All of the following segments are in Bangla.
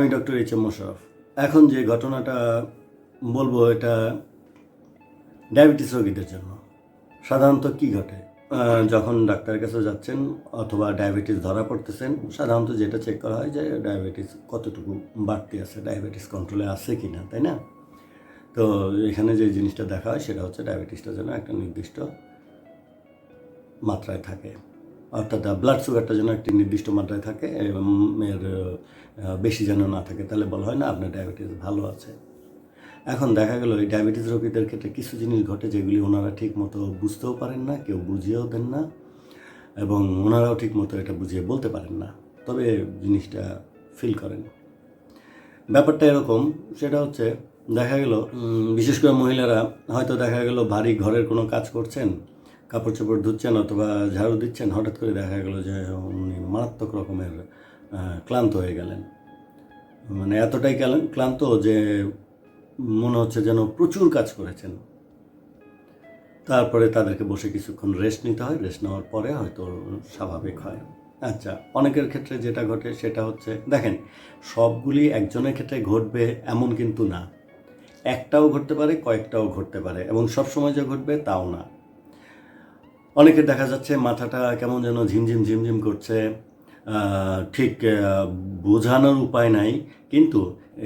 আমি ডক্টর এইচ এম মোশারফ এখন যে ঘটনাটা বলব এটা ডায়াবেটিস রোগীদের জন্য। সাধারণত কি ঘটে? যখন ডাক্তারের কাছে যাচ্ছেন অথবা ডায়াবেটিস ধরা পড়তেছেন, সাধারণত যেটা চেক করা হয় যে ডায়াবেটিস কতটুকু বাড়তি আছে, ডায়াবেটিস কন্ট্রোলে আছে কি না তাই না? তো এখানে যে জিনিসটা দেখা হয় সেটা হচ্ছে ডায়াবেটিসটা যেন একটা নির্দিষ্ট মাত্রায় থাকে। অর্থাৎ ব্লাড সুগারটা যেন একটি নির্দিষ্ট মাত্রায় থাকে এর বেশি যেন না থাকে, তাহলে বলা হয় না আপনার ডায়াবেটিস ভালো আছে। এখন দেখা গেল এই ডায়াবেটিস রোগীদের ক্ষেত্রে কিছু জিনিস ঘটে যেগুলি ওনারা ঠিক মতো বুঝতেও পারেন না, কেউ বুঝিয়েও দেন না এবং ওনারাও ঠিক মতো এটা বুঝিয়ে বলতে পারেন না। তবে জিনিসটা ফিল করেন। ব্যাপারটা এরকম, সেটা হচ্ছে দেখা গেল বিশেষ করে মহিলারা, হয়তো দেখা গেল ভারী ঘরের কোনো কাজ করছেন কাপড় চোপড় ধুচ্ছেন অথবা ঝাড়ু দিচ্ছেন, হঠাৎ করে দেখা গেল যে উনি মারাত্মক রকমের ক্লান্ত হয়ে গেলেন। মানে এতটাই ক্লান- ক্লান্ত যে মনে হচ্ছে যেন প্রচুর কাজ করেছেন। তারপরে তাদেরকে বসে কিছুক্ষণ রেস্ট নিতে হয়। রেস্ট নেওয়ার পরে হয়তো স্বাভাবিক হয়। আচ্ছা অনেকের ক্ষেত্রে যেটা ঘটে সেটা হচ্ছে, দেখেন, সবগুলি একজনের ক্ষেত্রে ঘটবে এমন কিন্তু না। একটাও ঘটতে পারে, কয়েকটাও ঘটতে পারে এবং সব সময় যে ঘটবে তাও না। অনেকের দেখা যাচ্ছে মাথাটা কেমন যেন ঝিমঝিম ঝিমঝিম করছে। ঠিক বোঝানোর উপায় নাই, কিন্তু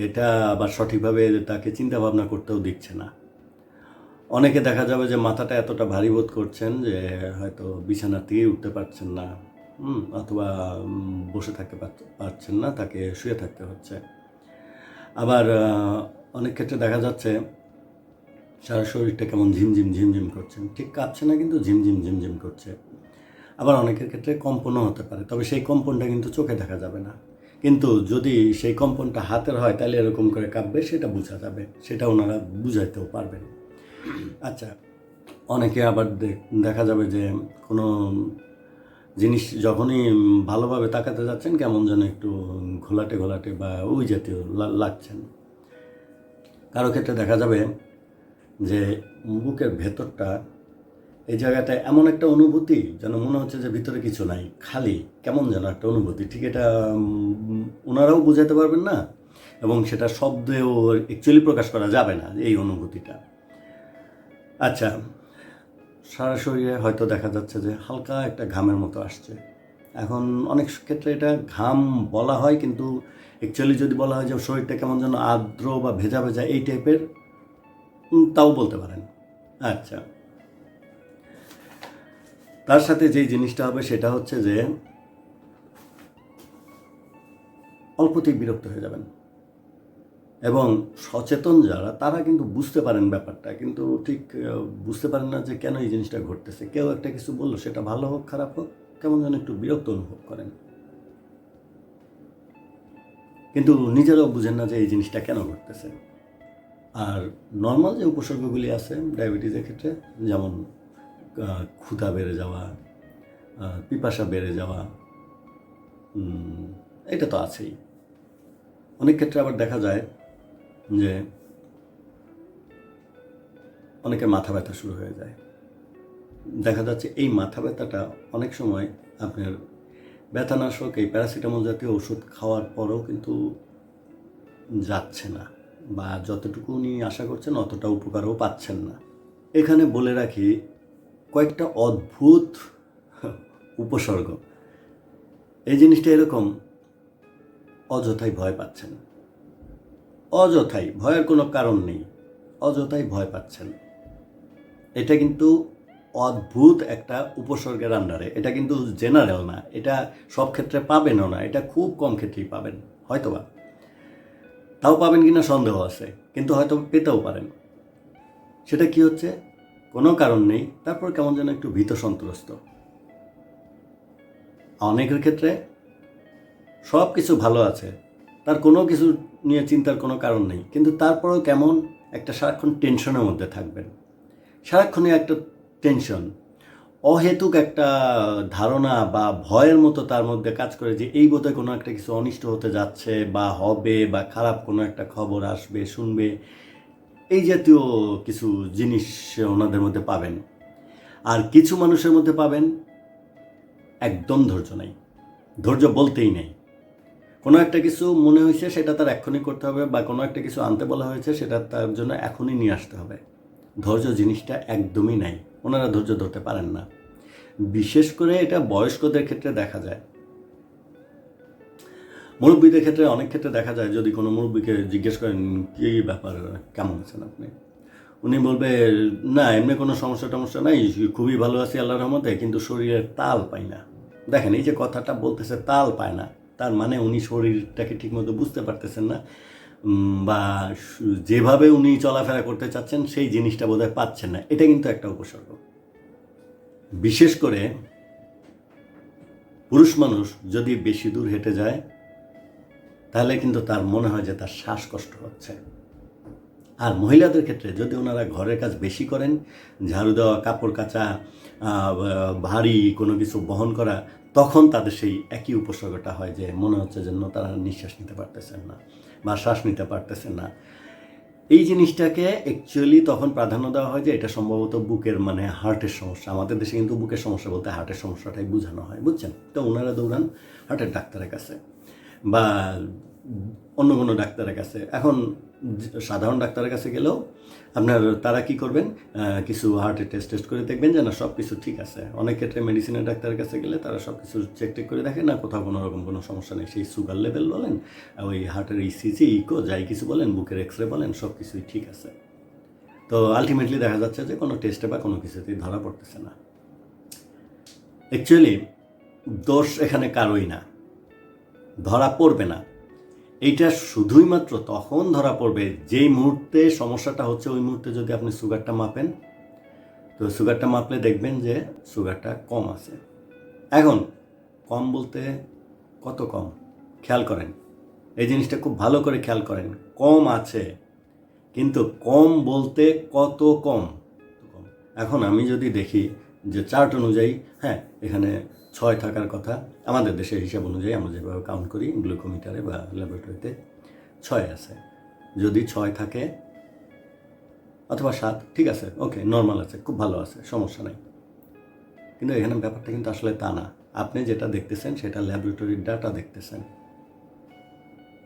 এটা আবার সঠিকভাবে তাকে চিন্তা ভাবনা করতেও দিচ্ছে না। অনেকে দেখা যাবে যে মাথাটা এতটা ভারী বোধ করছেন যে হয়তো বিছানা থেকেই উঠতে পারছেন না অথবা বসে থাকতে পারছেন না, তাকে শুয়ে থাকতে হচ্ছে। আবার অনেক ক্ষেত্রে দেখা যাচ্ছে সারা শরীরটা কেমন ঝিমঝিম ঝিমঝিম করছেন ঠিক কাঁপছে না কিন্তু ঝিমঝিম ঝিমঝিম করছে। আবার অনেকের ক্ষেত্রে কম্পনও হতে পারে, তবে সেই কম্পনটা কিন্তু চোখে দেখা যাবে না। কিন্তু যদি সেই কম্পনটা হাতের হয়, তাহলে এরকম করে কাঁপবে, সেটা বোঝা যাবে, সেটা ওনারা বুঝাইতেও পারবেন। আচ্ছা অনেকে আবার দেখা যাবে যে কোনো জিনিস যখনই ভালোভাবে তাকাতে যাচ্ছেন, কেমন যেন একটু ঘোলাটে ঘোলাটে বা ওই জাতীয় লাগছেন। কারও ক্ষেত্রে দেখা যাবে যে বুকের ভেতরটা এই জায়গাটায় এমন একটা অনুভূতি যেন মনে হচ্ছে যে ভিতরে কিছু নাই, খালি। কেমন যেন একটা অনুভূতি। ঠিক এটা ওনারাও বুঝাতে পারবেন না এবং সেটা শব্দেও অ্যাকচুয়ালি প্রকাশ করা যাবে না এই অনুভূতিটা। আচ্ছা সারা শরীরে হয়তো দেখা যাচ্ছে যে হালকা একটা ঘামের মতো আসছে। এখন অনেক ক্ষেত্রে এটা ঘাম বলা হয়, কিন্তু অ্যাকচুয়ালি যদি বলা হয় যে শরীরটা কেমন যেন আর্দ্র বা ভেজা ভেজা এই টাইপের তাও বলতে পারেন। আচ্ছা। তার সাথে যেই জিনিসটা হবে সেটা হচ্ছে যে, অল্পতেই বিরক্ত হয়ে যাবেন। এবং সচেতন যারা, তারা কিন্তু বুঝতে পারেন ব্যাপারটা। কিন্তু ঠিক বুঝতে পারেন না যে কেন এই জিনিসটা ঘটতেছে। কেউ একটা কিছু বলল, সেটা ভালো হোক, খারাপ হোক, কেমন যেন একটু বিরক্ত অনুভব করেন। কিন্তু নিজেরাও বুঝেন না যে এই জিনিসটা কেন ঘটতেছে। আর নর্মাল যে উপসর্গগুলি আছে ডায়াবেটিসের ক্ষেত্রে, যেমন ক্ষুধা বেড়ে যাওয়া পিপাসা বেড়ে যাওয়া এটা তো আছেই। অনেক ক্ষেত্রে আবার দেখা যায় যে অনেকের মাথা ব্যথা শুরু হয়ে যায়। দেখা যাচ্ছে এই মাথা ব্যথাটা অনেক সময় আপনার ব্যথানাশক এই প্যারাসিটামল জাতীয় ওষুধ খাওয়ার পরও কিন্তু যাচ্ছে না। বা যতটুকু উনি আশা করছেন অতটা উপকারও পাচ্ছেন না। এখানে বলে রাখি, কয়েকটা অদ্ভুত উপসর্গ। এই জিনিসটা এরকম, অযথাই ভয় পাচ্ছেন। অযথাই, ভয়ের কোনো কারণ নেই। অযথাই ভয় পাচ্ছেন। এটা কিন্তু অদ্ভুত একটা উপসর্গের আন্ডারে। এটা কিন্তু জেনারেল না। এটা সব ক্ষেত্রে পাবেনও না। এটা খুব কম ক্ষেত্রেই পাবেন। হয়তোবা। তাও পাবেন কিনা সন্দেহ আছে, কিন্তু হয়তো পেতেও পারেন। সেটা কি হচ্ছে? কোনো কারণ নেই, তারপর কেমন যেন একটু ভীত সন্ত্রস্ত। অনেকের ক্ষেত্রে সব কিছু ভালো আছে, তার কোনো কিছু নিয়ে চিন্তার কোনো কারণ নেই, কিন্তু তারপরেও কেমন একটা সারাক্ষণ টেনশনের মধ্যে থাকবেন। সারাক্ষণই একটা টেনশন অহেতুক একটা ধারণা বা ভয়ের মতো তার মধ্যে কাজ করে যে এই বোধহয় কোনো একটা কিছু অনিষ্ট হতে যাচ্ছে বা হবে বা খারাপ কোনো একটা খবর আসবে, শুনবে, এই জাতীয় কিছু জিনিস ওনাদের মধ্যে পাবেন। আর কিছু মানুষের মধ্যে পাবেন একদম ধৈর্য নেই। ধৈর্য বলতেই নেই। কোনো একটা কিছু মনে হয়েছে সেটা তার এক্ষুনি করতে হবে বা কোনো একটা কিছু আনতে বলা হয়েছে সেটা তার জন্য এখনই নিয়ে আসতে হবে। ধৈর্য জিনিসটা একদমই নাই। ওনারা ধৈর্য ধরতে পারেন না। বিশেষ করে এটা বয়স্কদের ক্ষেত্রে দেখা যায়। মুরব্বীদের ক্ষেত্রে অনেক ক্ষেত্রে দেখা যায়, যদি কোনো মুরব্বীকে জিজ্ঞেস করেন, কী ব্যাপার, কেমন আছেন আপনি? উনি বলবে, না, এমনি কোনো সমস্যা টমস্যা নাই, খুবই ভালো আছি আল্লাহর রহমতে, কিন্তু শরীরের তাল পাই না। দেখেন, এই যে কথাটা বলতেছে, তাল পায় না। তার মানে উনি শরীরটাকে ঠিকমতো বুঝতে পারতেছেন না। বা যেভাবে উনি চলাফেরা করতে চাচ্ছেন, সেই জিনিসটা বোধহয় পাচ্ছেন না। এটা কিন্তু একটা উপসর্গ। বিশেষ করে পুরুষ মানুষ যদি বেশি দূর হেঁটে যায়, তাহলে কিন্তু তার মনে হয় যে তার শ্বাসকষ্ট হচ্ছে। আর মহিলাদের ক্ষেত্রে যদি ওনারা ঘরের কাজ বেশি করেন, ঝাড়ু দেওয়া, কাপড় কাচা ভারী কোনো কিছু বহন করা, তখন তাদের সেই একই উপসর্গটা হয় যে মনে হচ্ছে যেন তারা নিঃশ্বাস নিতে পারতেছেন না। বা শ্বাস নিতে পারতেছে না। এই জিনিসটাকে অ্যাকচুয়ালি তখন প্রাধান্য দেওয়া হয় যে এটা সম্ভবত বুকের মানে হার্টের সমস্যা। আমাদের দেশে কিন্তু বুকের সমস্যা বলতে হার্টের সমস্যাটাই বোঝানো হয়, বুঝছেন? তো ওনারা দৌড়ান হার্টের ডাক্তারের কাছে। বা অন্য কোনো ডাক্তারের কাছে। এখন সাধারণ ডাক্তারের কাছে গেলেও আপনার তারা কি করবেন? কিছু হার্টের টেস্ট টেস্ট করে দেখবেন যে না সব কিছু ঠিক আছে। অনেক ক্ষেত্রে মেডিসিনের ডাক্তারের কাছে গেলে তারা সব কিছু চেক টেক করে দেখে, না কোথাও কোনো রকম কোনো সমস্যা নেই। সেই সুগার লেভেল বলেন ওই হার্টের ইসিজি ইকো যাই কিছু বলেন, বুকের এক্স রে বলেন সব কিছুই ঠিক আছে। তো আলটিমেটলি দেখা যাচ্ছে যে কোনো টেস্টে বা কোনো কিছুতেই ধরা পড়তেছে না। অ্যাকচুয়ালি দোষ এখানে কারোই না। ধরা পড়বে না। এইটা শুধুই মাত্র তখন ধরা পড়বে যেই মুহূর্তে সমস্যাটা হচ্ছে, ওই মুহূর্তে যদি আপনি সুগারটা মাপেন, তো সুগারটা মাপলে দেখবেন যে সুগারটা কম আছে। এখন, কম বলতে কত কম? খেয়াল করেন, এই জিনিসটা খুব ভালো করে খেয়াল করেন, কম আছে, কিন্তু কম বলতে কত কম? কম। এখন আমি যদি দেখি যে চার্ট অনুযায়ী হ্যাঁ এখানে ছয় থাকার কথা, আমাদের দেশের হিসাব অনুযায়ী আমরা যেভাবে কাউন্ট করি, গ্লুকোমিটারে বা ল্যাবরেটরিতে ছয় আছে। যদি ছয় থাকে, অথবা সাত, ঠিক আছে ওকে নর্মাল আছে, খুব ভালো আছে, সমস্যা নাই। কিন্তু এখানে ব্যাপারটা কিন্তু আসলে তা না। আপনি যেটা দেখতেছেন, সেটা ল্যাবরেটরির ডাটা দেখতেছেন।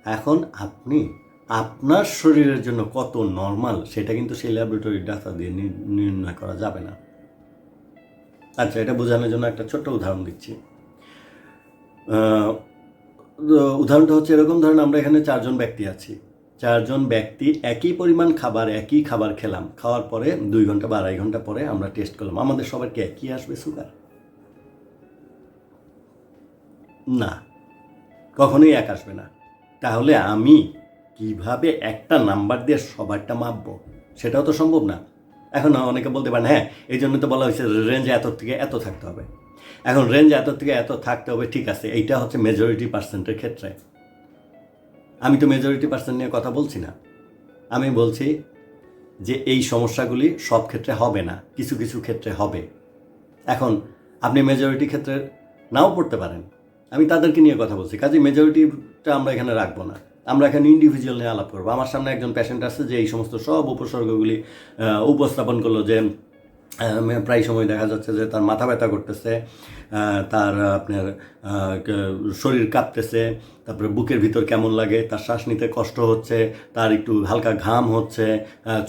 এখন আপনি, আপনার শরীরের জন্য কত নর্মাল সেটা কিন্তু সেই ল্যাবরেটরির ডাটা দিয়ে নির্ণয় করা যাবে না। আচ্ছা এটা বোঝানোর জন্য একটা ছোট্ট উদাহরণ দিচ্ছি। উদাহরণটা হচ্ছে এরকম, ধরেন আমরা এখানে চারজন ব্যক্তি আছি। চারজন ব্যক্তি একই পরিমাণ খাবার, একই খাবার খেলাম। খাওয়ার পরে দুই ঘণ্টা বা আড়াই ঘণ্টা পরে আমরা টেস্ট করলাম। আমাদের সবার কি একই আসবে সুগার? না, কখনোই এক আসবে না। তাহলে আমি কীভাবে একটা নাম্বার দিয়ে সবারটা মাপবো? সেটাও তো সম্ভব না। এখন অনেকে বলতে পারেন হ্যাঁ এই জন্য তো বলা হয়েছে রেঞ্জ এত থেকে এত থাকতে হবে। এখন রেঞ্জ এত থেকে এত থাকতে হবে, ঠিক আছে, এইটা হচ্ছে মেজরিটি পার্সেন্টের ক্ষেত্রে। আমি তো মেজরিটি পার্সেন্ট নিয়ে কথা বলছি না। আমি বলছি যে এই সমস্যাগুলি সব ক্ষেত্রে হবে না, কিছু কিছু ক্ষেত্রে হবে। এখন আপনি মেজরিটি ক্ষেত্রে নাও পড়তে পারেন। আমি তাদেরকে নিয়ে কথা বলছি কাজে মেজরিটিটা আমরা এখানে রাখব না। আমরা এখানে ইন্ডিভিজুয়াল নিয়ে আলাপ করব। আমার সামনে একজন পেশেন্ট আছে যে এই সমস্ত সব উপসর্গগুলি উপস্থাপন করল যে প্রায় সময় দেখা যাচ্ছে যে তার মাথা ব্যথা করতেছে। তার আপনার শরীর কাঁপতেছে, তারপরে বুকের ভিতর কেমন লাগে, তার শ্বাস নিতে কষ্ট হচ্ছে, তার একটু হালকা ঘাম হচ্ছে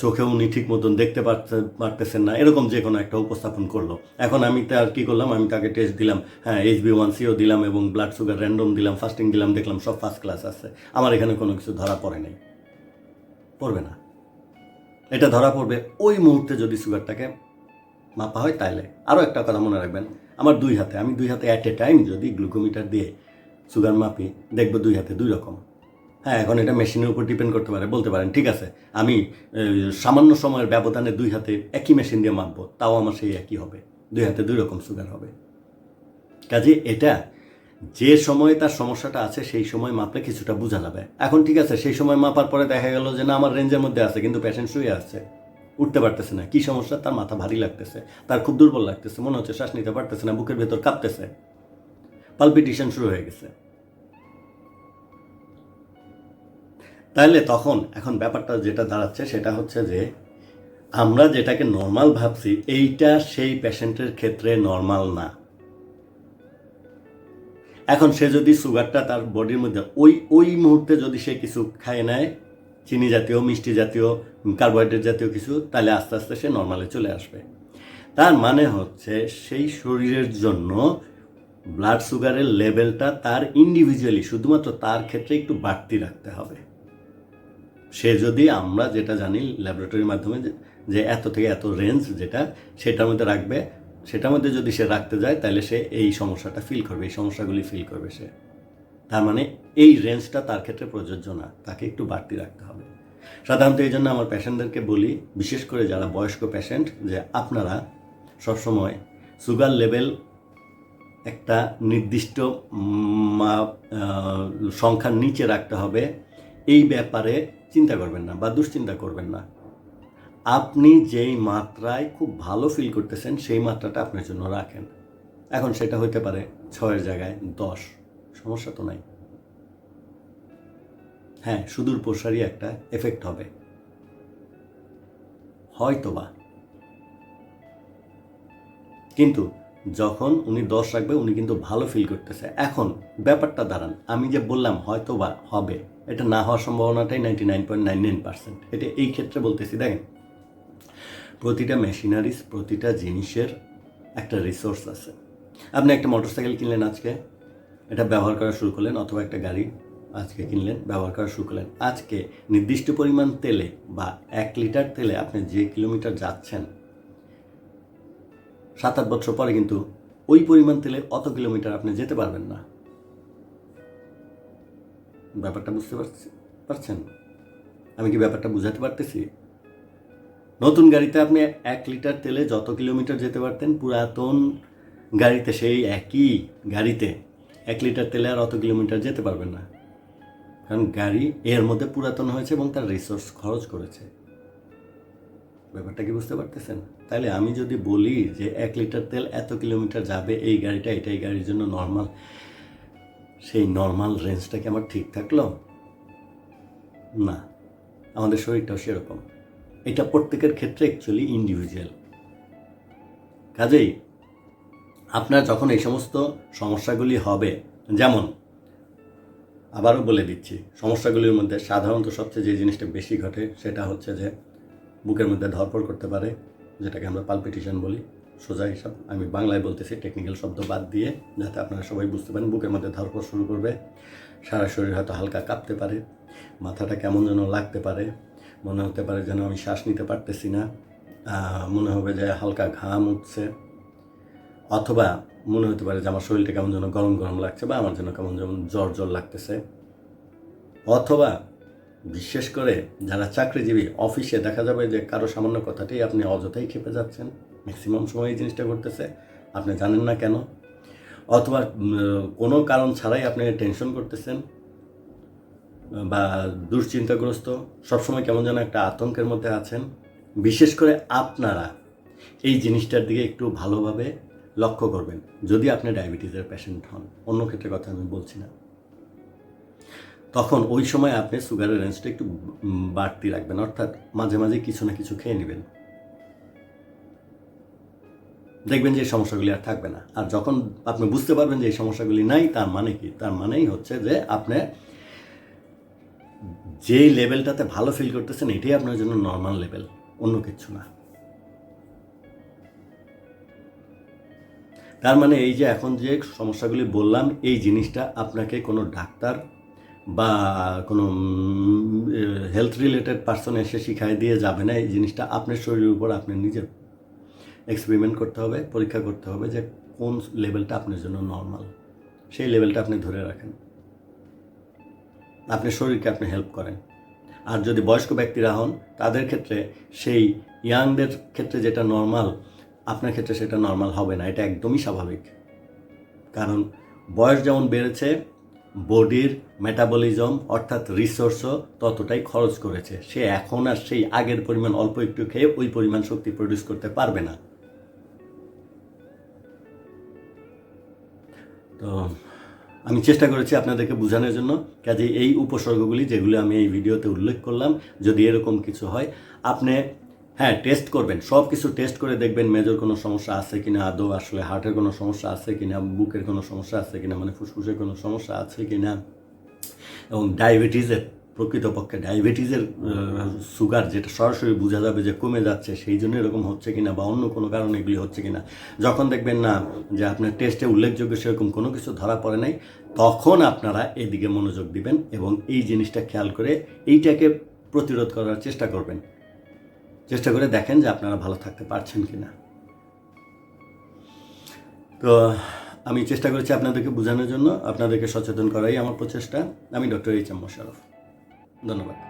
চোখে উনি ঠিক মতন দেখতে পারতে, পারতেছেন না, এরকম যে কোনো একটা উপস্থাপন করল। এখন আমি তার কী করলাম, আমি তাকে টেস্ট দিলাম হ্যাঁ এইচ বি ওয়ান সিও দিলাম এবং ব্লাড সুগার র্যান্ডম দিলাম ফাস্টিং দিলাম, দেখলাম সব ফার্স্ট ক্লাস আছে, আমার এখানে কোনো কিছু ধরা পড়ে নাই। পড়বে না। এটা ধরা পড়বে, ওই মুহূর্তে যদি সুগারটাকে মাপা হয়, তাইলে আরও একটা কথা মনে রাখবেন আমার দুই হাতে, আমি দুই হাতে অ্যাট এ টাইম যদি গ্লুকোমিটার দিয়ে সুগার মাপি, দেখব দুই হাতে দুই রকম। হ্যাঁ এখন এটা মেশিনের উপর ডিপেন্ড করতে পারে, বলতে পারেন, ঠিক আছে, আমি সামান্য সময়ের ব্যবধানে দুই হাতে একই মেশিন দিয়ে মাপবো, তাও আমার সেই একই হবে, দুই হাতে দুই রকম সুগার হবে। কাজে এটা, যে সময়ে তার সমস্যাটা আছে, সেই সময় মাপলে কিছুটা বোঝা যাবে। এখন ঠিক আছে, সেই সময় মাপার পরে দেখা গেল যে না, আমার রেঞ্জের মধ্যে আছে, কিন্তু পেশেন্ট শুয়ে আছে। উঠতে পারতেছে না। কি সমস্যা? তার মাথা ভারী লাগতেছে। তার খুব দুর্বল লাগতেছে। মনে হচ্ছে শ্বাস নিতে পারতেছে না, বুকের ভেতর কাঁপতেছে। পালপিটিশন শুরু হয়ে গেছে। তাহলে তখন এখন ব্যাপারটা যেটা দাঁড়াচ্ছে সেটা হচ্ছে যে আমরা যেটাকে নর্মাল ভাবছি, এইটা সেই পেশেন্টের ক্ষেত্রে নর্মাল না। এখন সে যদি সুগারটা তার বডির মধ্যে ওই ওই মুহূর্তে যদি সে কিছু খায় নেয় চিনি জাতীয়, মিষ্টি জাতীয় কার্বোহাইড্রেট জাতীয় কিছু, তাহলে আস্তে আস্তে সে নর্মালে চলে আসবে। তার মানে হচ্ছে সেই শরীরের জন্য ব্লাড সুগারের লেভেলটা তার ইন্ডিভিজুয়ালি শুধুমাত্র তার ক্ষেত্রে একটু বাড়তি রাখতে হবে। সে যদি আমরা যেটা জানি ল্যাবরেটরির মাধ্যমে যে- এত থেকে এত রেঞ্জ যেটা, সেটার মধ্যে রাখবে, সেটার মধ্যে যদি সে রাখতে যায়, তাহলে সে এই সমস্যাটা ফিল করবে, এই সমস্যাগুলি ফিল করবে সে। তার মানে এই রেঞ্জটা তার ক্ষেত্রে প্রযোজ্য না, তাকে একটু বাড়তি রাখতে হবে। সাধারণত এই জন্য আমার পেশেন্টদেরকে বলি, বিশেষ করে যারা বয়স্ক পেশেন্ট যে আপনারা সবসময় সুগার লেভেল একটা নির্দিষ্ট সংখ্যার নিচে রাখতে হবে। এই ব্যাপারে চিন্তা করবেন না বা দুশ্চিন্তা করবেন না। আপনি যেই মাত্রায় খুব ভালো ফিল করতেছেন, সেই মাত্রাটা আপনার জন্য রাখেন। এখন সেটা হতে পারে ছয়ের জায়গায় দশ। সমস্যা তো নাই। হ্যাঁ সুদূর প্রসারী একটা এফেক্ট হবে। হয়তোবা। কিন্তু যখন উনি দশ রাখবে, উনি কিন্তু ভালো ফিল করতেছে। এখন ব্যাপারটা দাঁড়ান, আমি যে বললাম হয়তো বা হবে, এটা না হওয়ার সম্ভাবনাটাই ninety nine point nine nine percent এটা এই ক্ষেত্রে বলতেছি, দেখেন, প্রতিটা মেশিনারিজ প্রতিটা জিনিসের একটা রিসোর্স আছে। আপনি একটা মোটরসাইকেল কিনলেন আজকে? এটা ব্যবহার করা শুরু করলেন অথবা একটা গাড়ি আজকে কিনলেন, ব্যবহার করা শুরু করলেন। আজকে নির্দিষ্ট পরিমাণ তেলে বা এক লিটার তেলে আপনি যে কিলোমিটার যাচ্ছেন, সাত আট বছর পরে কিন্তু ওই পরিমাণ তেলে অত কিলোমিটার আপনি যেতে পারবেন না। ব্যাপারটা বুঝতে পারছি পারছেন? আমি কি ব্যাপারটা বুঝাতে পারতেছি? নতুন গাড়িতে আপনি এক লিটার তেলে যত কিলোমিটার যেতে পারতেন, পুরাতন গাড়িতে সেই একই গাড়িতে এক লিটার তেলে আর অত কিলোমিটার যেতে পারবেন না। কারণ গাড়ি এর মধ্যে পুরাতন হয়েছে এবং তার রিসোর্স খরচ করেছে। ব্যাপারটা কি বুঝতে পারতেছেন? তাহলে আমি যদি বলি যে এক লিটার তেল এত কিলোমিটার যাবে, এই গাড়িটা এটাই গাড়ির জন্য নর্মাল সেই নর্মাল রেঞ্জটা কি আমার ঠিক থাকল? না। আমাদের শরীরটাও সেরকম। এটা প্রত্যেকের ক্ষেত্রে অ্যাকচুয়ালি ইন্ডিভিজুয়াল কাজেই আপনার যখন এই সমস্ত সমস্যাগুলি হবে, যেমন, আবারও বলে দিচ্ছি, সমস্যাগুলির মধ্যে সাধারণত সবচেয়ে যে জিনিসটা বেশি ঘটে সেটা হচ্ছে যে বুকের মধ্যে ধরপড় করতে পারে, যেটাকে আমরা পালপিটিশন বলি, সোজা হিসাব, আমি বাংলায় বলতেছি টেকনিক্যাল শব্দ বাদ দিয়ে, যাতে আপনারা সবাই বুঝতে পারেন, বুকের মধ্যে ধরপড় শুরু করবে, সারা শরীর হয়তো হালকা কাঁপতে পারে, মাথাটা কেমন যেন লাগতে পারে, মনে হতে পারে যেন আমি শ্বাস নিতে পারতেছি না মনে হবে যে হালকা ঘাম উঠছে অথবা মনে হতে পারে যে আমার শরীরটা কেমন যেন গরম গরম লাগছে বা আমার যেন কেমন যেমন জ্বর জ্বর লাগতেছে। অথবা বিশেষ করে যারা চাকরিজীবী, অফিসে দেখা যাবে যে কারও সামান্য কথাটি আপনি অযথাই খেপে যাচ্ছেন ম্যাক্সিমাম সময় এই জিনিসটা করতেছে আপনি জানেন না কেন? অথবা কোনো কারণ ছাড়াই আপনি টেনশন করতেছেন বা দুশ্চিন্তাগ্রস্ত, সবসময় কেমন যেন একটা আতঙ্কের মধ্যে আছেন। বিশেষ করে আপনারা এই জিনিসটার দিকে একটু ভালোভাবে লক্ষ্য করবেন, যদি আপনি ডায়াবেটিসের পেশেন্ট হন, অন্য ক্ষেত্রে কথা আমি বলছি না। তখন ওই সময় আপনি সুগারের রেঞ্জটা একটু বাড়তি রাখবেন, অর্থাৎ মাঝে মাঝে কিছু না কিছু খেয়ে নেবেন। দেখবেন যে সমস্যাগুলি আর থাকবে না। আর যখন আপনি বুঝতে পারবেন যে এই সমস্যাগুলি নাই, তার মানে কি? তার মানেই হচ্ছে যে আপনি যেই লেভেলটাতে ভালো ফিল করতেছেন, এটাই আপনার জন্য নর্মাল লেভেল অন্য কিছু না। তার মানে এই যে এখন যে সমস্যাগুলি বললাম, এই জিনিসটা আপনাকে কোনো ডাক্তার বা কোনো হেলথ রিলেটেড পার্সন এসে শিখাই দিয়ে যাবে না। এই জিনিসটা আপনার শরীরের উপর আপনি নিজের এক্সপেরিমেন্ট করতে হবে, পরীক্ষা করতে হবে যে কোন লেভেলটা আপনার জন্য নর্মাল সেই লেভেলটা আপনি ধরে রাখেন। আপনার শরীরকে আপনি হেল্প করেন। আর যদি বয়স্ক ব্যক্তিরা হন, তাদের ক্ষেত্রে সেই ইয়াংদের ক্ষেত্রে যেটা নর্মাল আপনার ক্ষেত্রে সেটা নর্মাল হবে না, এটা একদমই স্বাভাবিক। কারণ বয়স যেমন বেড়েছে বডির মেটাবলিজম অর্থাৎ রিসোর্সও ততটাই খরচ করেছে। সে এখন আর সেই আগের পরিমাণ অল্প একটু খেয়ে ওই পরিমাণ শক্তি প্রডিউস করতে পারবে না। তো, আমি চেষ্টা করেছি আপনাদেরকে বোঝানোর জন্য। কাজে এই উপসর্গগুলি যেগুলো আমি এই ভিডিওতে উল্লেখ করলাম, যদি এরকম কিছু হয়, আপনি হ্যাঁ টেস্ট করবেন। সব কিছু টেস্ট করে দেখবেন মেজর কোনো সমস্যা আছে কিনা, আদৌ আসলে হার্টের কোনো সমস্যা আছে কিনা, বুকের কোনো সমস্যা আছে কিনা মানে ফুসফুসের কোনো সমস্যা আছে কিনা। এবং ডায়াবেটিসের প্রকৃতপক্ষে ডায়াবেটিসের সুগার যেটা সরাসরি বোঝা যাবে যে কমে যাচ্ছে, সেই জন্য এরকম হচ্ছে কিনা বা অন্য কোনো কারণে এগুলি হচ্ছে কিনা। যখন দেখবেন না যে আপনার টেস্টে উল্লেখযোগ্য সেরকম কোনো কিছু ধরা পড়ে নাই, তখন আপনারা এদিকে মনোযোগ দিবেন এবং এই জিনিসটা খেয়াল করে এইটাকে প্রতিরোধ করার চেষ্টা করবেন। চেষ্টা করে দেখেন যে আপনারা ভালো থাকতে পারছেন কি না তো আমি চেষ্টা করেছি আপনাদেরকে বোঝানোর জন্য। আপনাদেরকে সচেতন করাই আমার প্রচেষ্টা। আমি ডক্টর এইচ এম মোশারফ ধন্যবাদ।